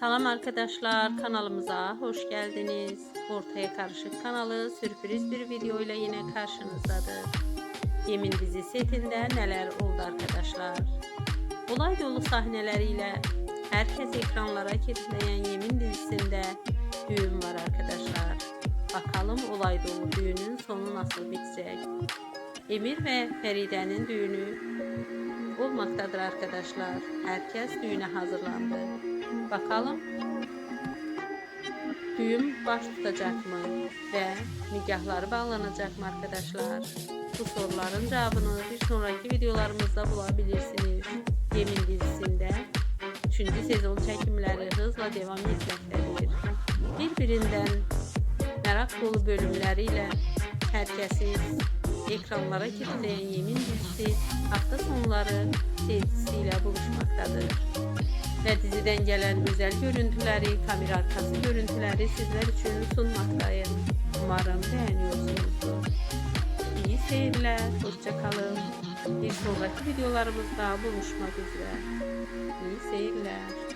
Salam arkadaşlar kanalımıza hoş geldiniz. Ortaya Karışık kanalı sürpriz bir video ile yine karşınızdadır. Yemin dizi setinde neler oldu arkadaşlar? Olay dolu sahneleriyle herkes ekranlara kilitleyen Yemin dizisinde düğün var arkadaşlar. Bakalım olay dolu düğünün sonu nasıl bitecek? Emir ve Feride'nin düğünü olmaktadır arkadaşlar. Herkes düğüne hazırlandı. Bakalım düğün baş tutacak mı ve nikahları bağlanacak mı arkadaşlar? Bu soruların cevabını bir sonraki videolarımızda bulabilirsiniz. Yemin dizisinde 3. sezon çekimleri hızla devam etmektedir. Birbirinden merak dolu bölümleriyle herkesi ekranlara kilitleyen Yemin dizisi hafta sonları seyircisiyle buluşmaktadır. Ve diziden gelen güzel görüntüleri, kamera arkası görüntüleri sizler için sunmaktayım. Umarım beğeniyorsunuzdur. İyi seyirler, hoşça kalın. Bir sonraki videolarımızda buluşmak üzere. İyi seyirler.